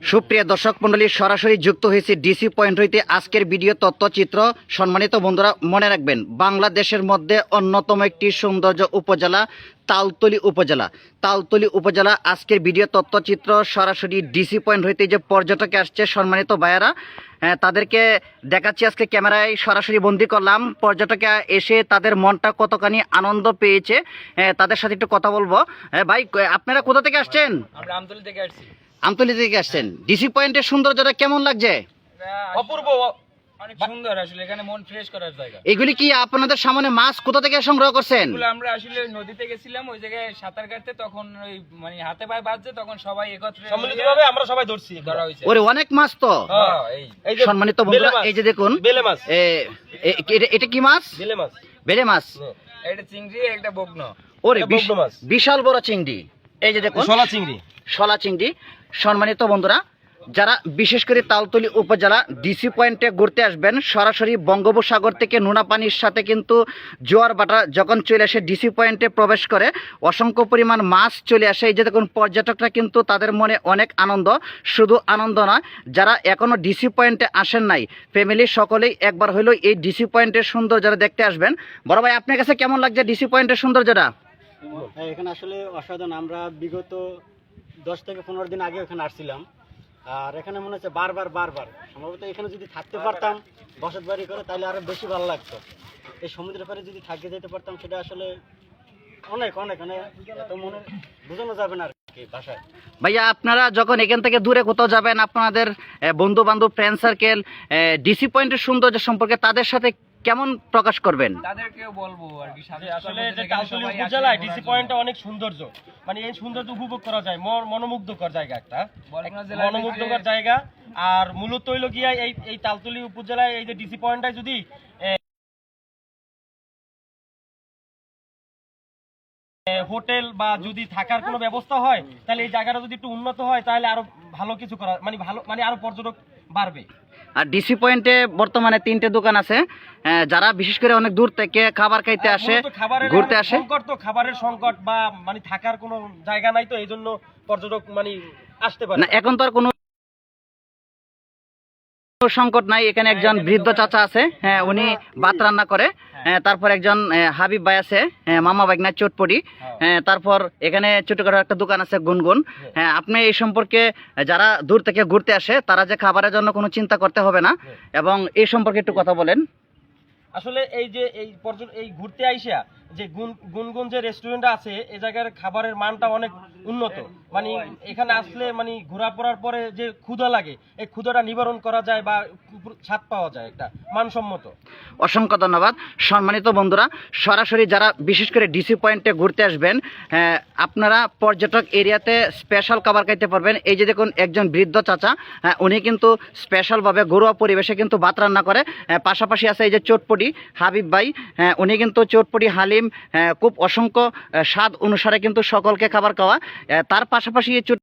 সুপ্রিয় দর্শক মন্ডলী সরাসরি যুক্ত হয়েছে ডিসি পয়েন্ট হইতে। আজকের ভিডিও তথ্যচিত্র সম্মানিত বন্ধুরা মনে রাখবেন বাংলাদেশের মধ্যে অন্যতম একটি সৌন্দর্য উপজেলা তালতলি উপজেলা। তালতলি উপজেলা আজকের ভিডিও তথ্যচিত্র সরাসরি ডিসি পয়েন্ট হইতে যে পর্যটকে আসছে সম্মানিত ভাইয়ারা হ্যাঁ, তাদেরকে দেখাচ্ছি আজকে ক্যামেরায় সরাসরি বন্দি করলাম। পর্যটকে এসে তাদের মনটা কতখানি আনন্দ পেয়েছে হ্যাঁ, তাদের সাথে একটু কথা বলব। হ্যাঁ, ভাই আপনারা কোথা থেকে আসছেন? আমরা আমতলি থেকে আসছি। আমতলি থেকে আসছেন। ডিসি পয়েন্টের সৌন্দর্যটা কেমন লাগছে? অপূর্ব। অনেক সুন্দর আসলে এখানে মন ফ্রেশ করার জায়গা। এগুলি কি আপনাদের সামনে মাছ কোথা থেকে সংগ্রহ করছেন? আমরা আসলে নদীতে গেছিলাম ওই জায়গায় সাঁতার কাটতে তখন ওই মানে হাতে পায়ে বাজছে তখন সবাই একত্রে সম্মিলিতভাবে আমরা সবাই ধরছি। ধরা হয়েছে। ওরে অনেক মাছ তো। হ্যাঁ, এই এই যে সম্মানিত বন্ধুরা এই যে দেখুন বেলে মাছ। এটা- এটা কি মাছ? বেলে মাছ। বেলে মাছ। একটা চিংড়ি একটা বগ্ন ওরে এটা মাছ। বিশাল বড় চিংড়ি। এই যে দেখুন শলা চিংড়ি। শলা চিংড়ি। সম্মানিত বন্ধুরা যারা বিশেষ করে তালতলি উপজেলা ডিসি পয়েন্টে ঘুরতে আসবেন সরাসরি বঙ্গোপসাগর থেকে নোনা পানির সাথে কিন্তু জোয়ার বাটা যখন চলে আসে ডিসি পয়েন্টে প্রবেশ করে অসংখ্য পরিমাণ মাছ চলে আসে। এই যে দেখুন পর্যটকরা কিন্তু তাদের মনে অনেক আনন্দ শুধু আনন্দ নয় যারা এখনও ডিসি পয়েন্টে আসেন নাই ফ্যামিলি সকলেই একবার হলেও এই ডিসি পয়েন্টের সৌন্দর্যটা দেখতে আসবেন। বড় ভাই আপনার কাছে কেমন লাগছে ডিসি পয়েন্টের সৌন্দর্যটা? হ্যাঁ এখানে আসলে অসাধারণ। আমরা বিগত দশ থেকে পনেরো দিন আগে এখানে আসছিলাম। আর এখানে মনে হচ্ছে বারবার বারবার। সম্ভবত এখানে যদি থাকতে পারতাম বসত বাড়ি করে তাহলে আরও বেশি ভালো লাগতো। এই সমুদ্রের পাড়ে যদি থাকতে যেতে পারতাম সেটা আসলে অনেক অনেক মানে এত মনে বোঝানো যাবে না আর কি ভাষায়। ভাইয়া আপনারা যখন এখান থেকে দূরে কোথাও যাবেন আপনাদের বন্ধু বান্ধব ফ্রেন্ড সার্কেল ডিসি পয়েন্টের সৌন্দর্য সম্পর্কে তাদের সাথে কেমন প্রকাশ করবেন? তাদেরকেও বলব আর কি আসলে যে কালতলি উপজেলায় ডিসি পয়েন্টটা অনেক সৌন্দর্য। মানে এই সৌন্দর্য উপভোগ করা যায় মনোমুগ্ধকর জায়গা একটা। মনোমুগ্ধকর জায়গা। আর মূলত হইল গিয়া এই এই তালতলি উপজেলায় এই যে ডিসি পয়েন্টটায় যদি হোটেল বা যদি থাকার কোনো ব্যবস্থা হয় তাহলে এই জায়গাটা যদি একটু উন্নত হয় তাহলে আরও ভালো কিছু করা মানে ভালো মানে আরও পর্যটক বাড়বে। আর ডিসি পয়েন্টে বর্তমানে তিনটে দোকান আছে। যারা বিশেষ করে অনেক দূর থেকে খাবার খাইতে আসে ঘুরতে আসে। সংকট তো খাবারের সংকট বা মানে থাকার কোনো জায়গা নাই তো এই জন্য পর্যটক মানে আসতে পারে। না এখন তো আর কোনো সংকট নাই এখানে একজন বৃদ্ধ চাচা আছে হ্যাঁ উনি ভাত রান্না করে হ্যাঁ, তারপর একজন হাবিব ভাই আছে হ্যাঁ, মামা বাইকনা চটপটি হ্যাঁ, তারপর এখানে ছোটখাটো একটা দোকান আছে গুনগুন হ্যাঁ। আপনি এই সম্পর্কে যারা দূর থেকে ঘুরতে আসে তারা যে খাবারের জন্য কোনো চিন্তা করতে হবে না এবং এই সম্পর্কে একটু কথা বলেন। আসলে এই যে এই পর্যটন এই ঘুরতে আইসা যে গুন গুনগুন যে রেস্টুরেন্ট আছে এ জায়গার খাবারের মানটা অনেক উন্নত। মানে এখানে আসলে মানে ঘোরা পড়ার পরে যে ক্ষুধা লাগে এই ক্ষুধাটা নিবারণ করা যায় বা স্বাদ পাওয়া যায় একটা মানসম্মত। অসংখ্য ধন্যবাদ। সম্মানিত বন্ধুরা সরাসরি যারা বিশেষ করে ডিসি পয়েন্টে ঘুরতে আসবেন হ্যাঁ, আপনারা পর্যটক এরিয়াতে স্পেশাল খাবার খাইতে পারবেন। এই যে দেখুন একজন বৃদ্ধ চাচা হ্যাঁ, উনি কিন্তু স্পেশালভাবে ঘরোয়া পরিবেশে কিন্তু ভাত রান্না করে। হ্যাঁ, পাশাপাশি আছে এই যে চটপটি হাবিব ভাই উনি কিন্তু চটপটি হালিম খুব অসংখ্য স্বাদ অনুসারে কিন্তু সকলকে খাবার খাওয়া। তার পাশাপাশি এই